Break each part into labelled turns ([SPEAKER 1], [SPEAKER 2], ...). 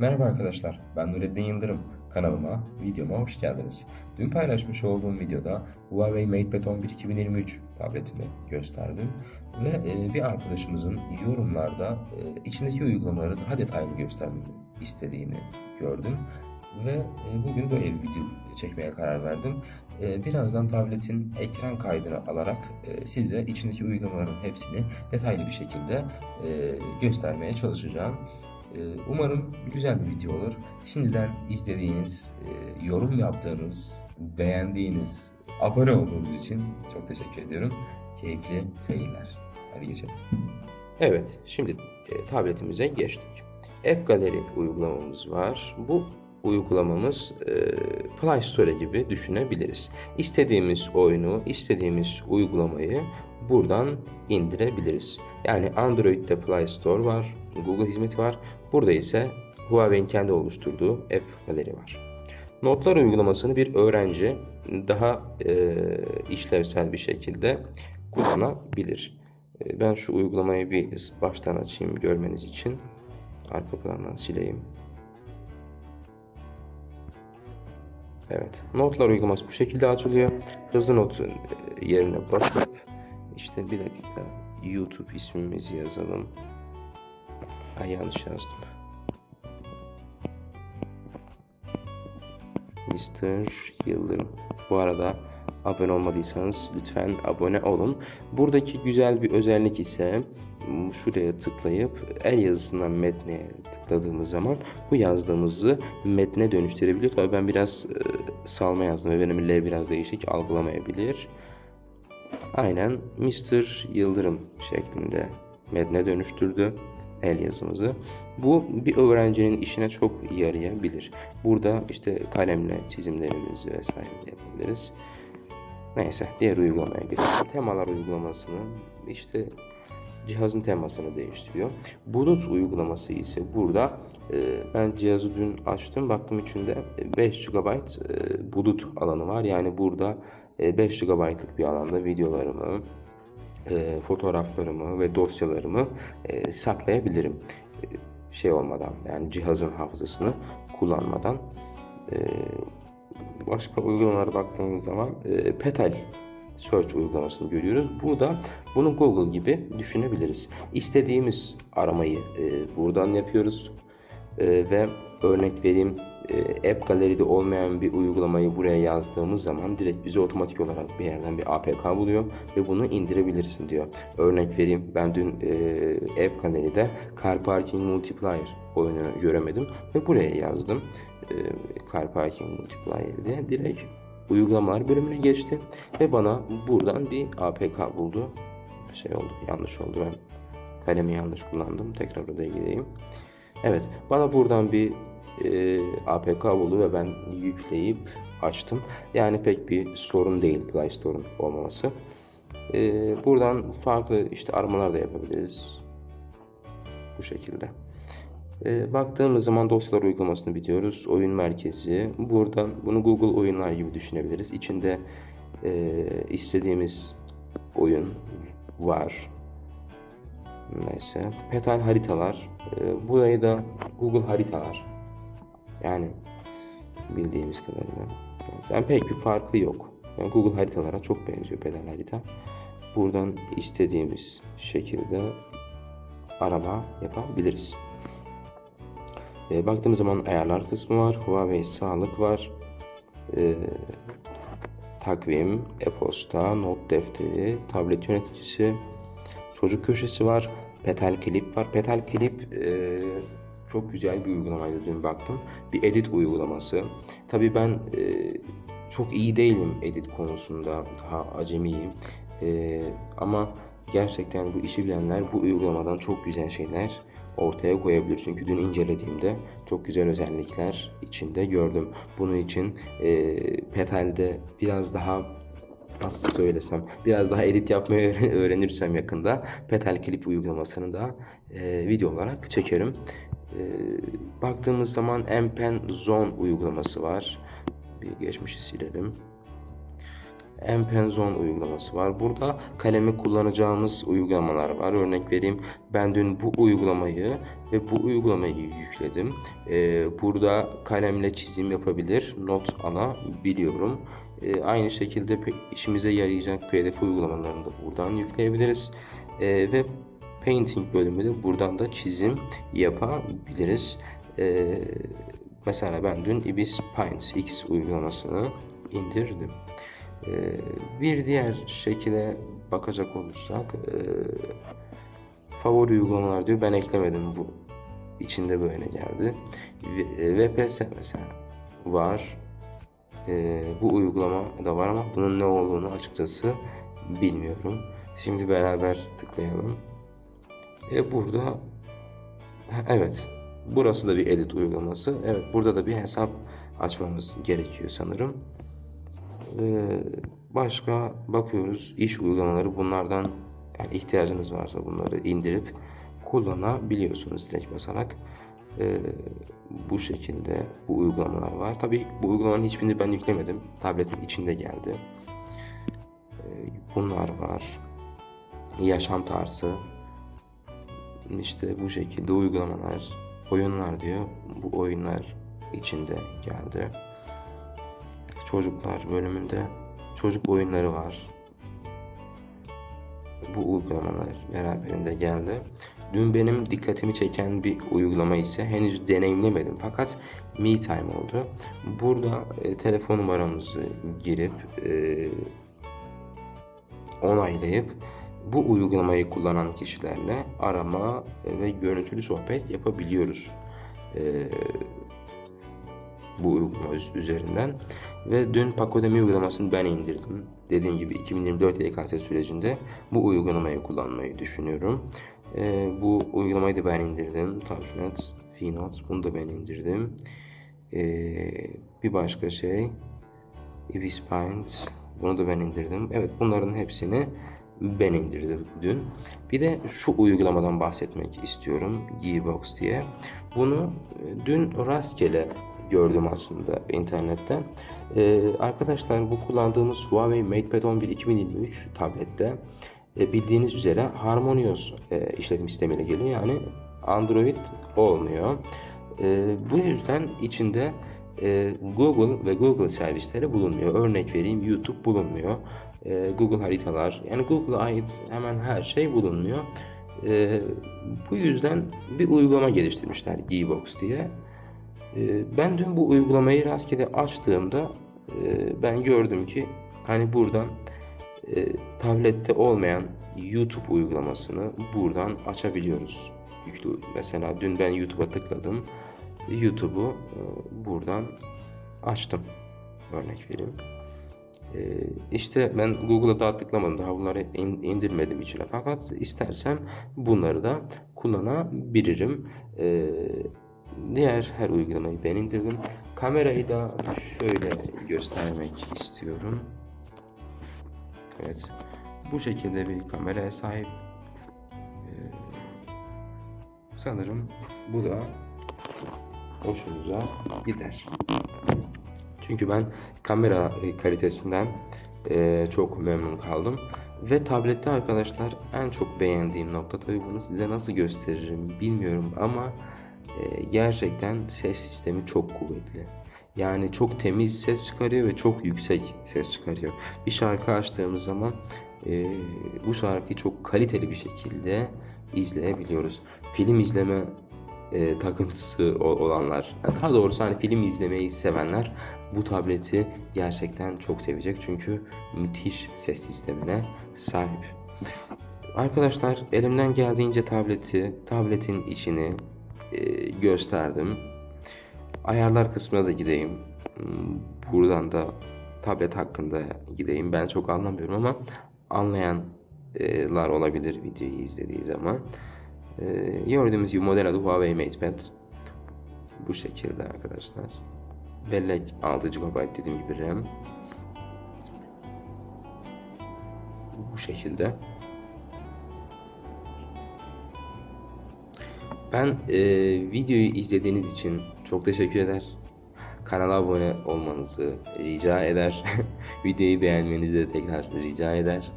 [SPEAKER 1] Merhaba arkadaşlar, ben Nureddin Yıldırım. Kanalıma, videoma hoş geldiniz. Dün paylaşmış olduğum videoda Huawei MatePad 11 2023 tabletimi gösterdim. Ve e, bir arkadaşımızın yorumlarda e, içindeki uygulamaları daha detaylı göstermemi istediğini gördüm. Ve e, bugün böyle bir video çekmeye karar verdim. Birazdan tabletin ekran kaydını alarak size içindeki uygulamaların hepsini detaylı bir şekilde göstermeye çalışacağım. Ee, Umarım güzel bir video olur. Şimdiden izlediğiniz, e, yorum yaptığınız, beğendiğiniz, abone olduğunuz için çok teşekkür ediyorum. Keyifli seyirler. Hadi geçelim.
[SPEAKER 2] Evet, şimdi e, tabletimize geçtik. App Gallery uygulamamız var. Bu uygulamamız e, Play Store gibi düşünebiliriz. İstediğimiz oyunu, istediğimiz uygulamayı buradan indirebiliriz. Yani Android'de Play Store var, Google hizmeti var. Burada ise Huawei'in kendi oluşturduğu App Gallery var. Notlar uygulamasını bir öğrenci daha e, işlevsel bir şekilde kullanabilir. E, Ben şu uygulamayı bir baştan açayım görmeniz için. Arka plandan sileyim. Evet. Notlar uygulaması bu şekilde açılıyor. Hızlı not e, yerine basıp işte bir dakika YouTube ismimizi yazalım. Ay yanlış yazdım. Mr. Yıldırım. Bu arada abone olmadıysanız lütfen abone olun. Buradaki güzel bir özellik ise şuraya tıklayıp el yazısından metne tıkladığımız zaman bu yazdığımızı metne dönüştürebiliyor. Tabii ben biraz e, salma yazdım ve benim L biraz değişik algılamayabilir. Aynen Mr. Yıldırım şeklinde metne dönüştürdü el yazımızı. Bu bir öğrencinin işine çok yarayabilir. Burada işte kalemle çizimlerimizi vesaire de yapabiliriz. Neyse diğer uygulamaya geçelim. Temalar uygulamasını işte cihazın temasını değiştiriyor. Bulut uygulaması ise burada e, ben cihazı dün açtım baktım içinde 5 GB e, bulut alanı var. Yani burada e, 5 GB'lık bir alanda videolarımı, e, fotoğraflarımı ve dosyalarımı e, saklayabilirim. E, şey olmadan yani cihazın hafızasını kullanmadan. E, başka uygulamalara baktığımız zaman e, Petal Search uygulamasını görüyoruz. Burada bunu Google gibi düşünebiliriz. İstediğimiz aramayı e, buradan yapıyoruz. E, ve örnek vereyim e, App Gallery'de olmayan bir uygulamayı buraya yazdığımız zaman direkt bize otomatik olarak bir yerden bir APK buluyor ve bunu indirebilirsin diyor. Örnek vereyim ben dün e, App Gallery'de Car Parking Multiplier oyunu göremedim ve buraya yazdım. E, Car Parking Multiplier diye direkt uygulamalar bölümüne geçti ve bana buradan bir APK buldu. Şey oldu, yanlış oldu ben kalemi yanlış kullandım. Tekrar odaya gideyim. Evet, bana buradan bir e, APK buldu ve ben yükleyip açtım. Yani pek bir sorun değil Play Store'un olmaması. E, buradan farklı işte aramalar da yapabiliriz. Bu şekilde. E, baktığımız zaman dosyalar uygulamasını biliyoruz. Oyun merkezi. Buradan bunu Google oyunlar gibi düşünebiliriz. İçinde e, istediğimiz oyun var. Neyse. Petal haritalar. E, burayı da Google haritalar. Yani bildiğimiz kadarıyla. Yani pek bir farkı yok. Yani Google haritalara çok benziyor pedal harita. Buradan istediğimiz şekilde arama yapabiliriz. E, baktığımız zaman ayarlar kısmı var. Huawei sağlık var. E, takvim, e-posta, not defteri, tablet yöneticisi, çocuk köşesi var. Petal klip var. Petal klip e, çok güzel bir uygulamaydı dün baktım. Bir edit uygulaması. Tabii ben e, çok iyi değilim edit konusunda. Daha acemiyim. E, ama gerçekten bu işi bilenler bu uygulamadan çok güzel şeyler ortaya koyabilir. Çünkü dün incelediğimde çok güzel özellikler içinde gördüm. Bunun için e, Petal'de biraz daha nasıl söylesem biraz daha edit yapmayı öğren- öğrenirsem yakında Petal Clip uygulamasını da e, video olarak çekerim. E, baktığımız zaman Empen Zone uygulaması var. Bir geçmişi silelim. Empenzon uygulaması var. Burada kalemi kullanacağımız uygulamalar var. Örnek vereyim. Ben dün bu uygulamayı ve bu uygulamayı yükledim. Ee, burada kalemle çizim yapabilir, not alabiliyorum. Ee, aynı şekilde işimize yarayacak PDF uygulamalarını da buradan yükleyebiliriz. Ee, ve Painting bölümü de buradan da çizim yapabiliriz. Ee, mesela ben dün Ibis Paint X uygulamasını indirdim. Ee, bir diğer şekilde bakacak olursak e, favori uygulamalar diyor ben eklemedim bu içinde böyle geldi. V- e, VPS mesela var. Ee, bu uygulama da var ama bunun ne olduğunu açıkçası bilmiyorum. Şimdi beraber tıklayalım. E burada evet burası da bir edit uygulaması. Evet burada da bir hesap açmamız gerekiyor sanırım. Ee, başka bakıyoruz iş uygulamaları bunlardan yani ihtiyacınız varsa bunları indirip kullanabiliyorsunuz direkt basarak. Ee, bu şekilde bu uygulamalar var. Tabii bu uygulamanın hiçbirini ben yüklemedim. Tabletin içinde geldi. Ee, bunlar var. Yaşam tarzı. İşte bu şekilde uygulamalar, oyunlar diyor. Bu oyunlar içinde geldi. Çocuklar bölümünde çocuk oyunları var. Bu uygulamalar beraberinde geldi. Dün benim dikkatimi çeken bir uygulama ise henüz deneyimlemedim fakat Me Time oldu. Burada e, telefon numaramızı girip e, onaylayıp bu uygulamayı kullanan kişilerle arama ve görüntülü sohbet yapabiliyoruz. E, bu uygulama üz- üzerinden. Ve dün Pakodemi uygulamasını ben indirdim. Dediğim gibi 2024 YKS sürecinde bu uygulamayı kullanmayı düşünüyorum. Ee, bu uygulamayı da ben indirdim. Touchnet, Fnote bunu da ben indirdim. Ee, bir başka şey Ibis Paint bunu da ben indirdim. Evet bunların hepsini ben indirdim dün. Bir de şu uygulamadan bahsetmek istiyorum. Gearbox diye. Bunu e, dün rastgele gördüm aslında internetten. Ee, arkadaşlar bu kullandığımız Huawei MatePad 11 2023 tablette e, bildiğiniz üzere Harmonious e, işletim sistemiyle geliyor. Yani Android olmuyor. E, bu yüzden içinde e, Google ve Google servisleri bulunmuyor. Örnek vereyim YouTube bulunmuyor. E, Google haritalar yani Google'a ait hemen her şey bulunmuyor. E, bu yüzden bir uygulama geliştirmişler Gearbox diye. E, ben dün bu uygulamayı rastgele açtığımda e, ben gördüm ki hani buradan e, tablette olmayan YouTube uygulamasını buradan açabiliyoruz. Mesela dün ben YouTube'a tıkladım. YouTube'u e, buradan açtım. Örnek vereyim. E, işte ben Google'a daha tıklamadım. Daha bunları in- indirmedim içine. Fakat istersem bunları da kullanabilirim. E, diğer her uygulamayı ben indirdim. Kamerayı da şöyle göstermek istiyorum. Evet. Bu şekilde bir kameraya sahip. Ee, sanırım bu da hoşunuza gider. Çünkü ben kamera e, kalitesinden e, çok memnun kaldım. Ve tablette arkadaşlar en çok beğendiğim nokta tabii bunu size nasıl gösteririm bilmiyorum ama e, gerçekten ses sistemi çok kuvvetli. Yani çok temiz ses çıkarıyor ve çok yüksek ses çıkarıyor. Bir şarkı açtığımız zaman e, bu şarkıyı çok kaliteli bir şekilde izleyebiliyoruz. Film izleme e, takıntısı olanlar, daha doğrusu hani film izlemeyi sevenler bu tableti gerçekten çok sevecek çünkü müthiş ses sistemine sahip. Arkadaşlar elimden geldiğince tableti, tabletin içini e, gösterdim. Ayarlar kısmına da gideyim. Buradan da tablet hakkında gideyim. Ben çok anlamıyorum ama anlayanlar olabilir videoyu izlediği zaman. Ee, gördüğümüz gibi model adı Huawei MatePad. Bu şekilde arkadaşlar. Bellek 6 GB dediğim gibi RAM. Bu şekilde. Ben e, videoyu izlediğiniz için çok teşekkür eder. kanala abone olmanızı rica eder. Videoyu beğenmenizi de tekrar rica eder.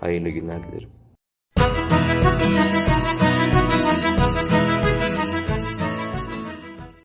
[SPEAKER 2] Hayırlı günler dilerim.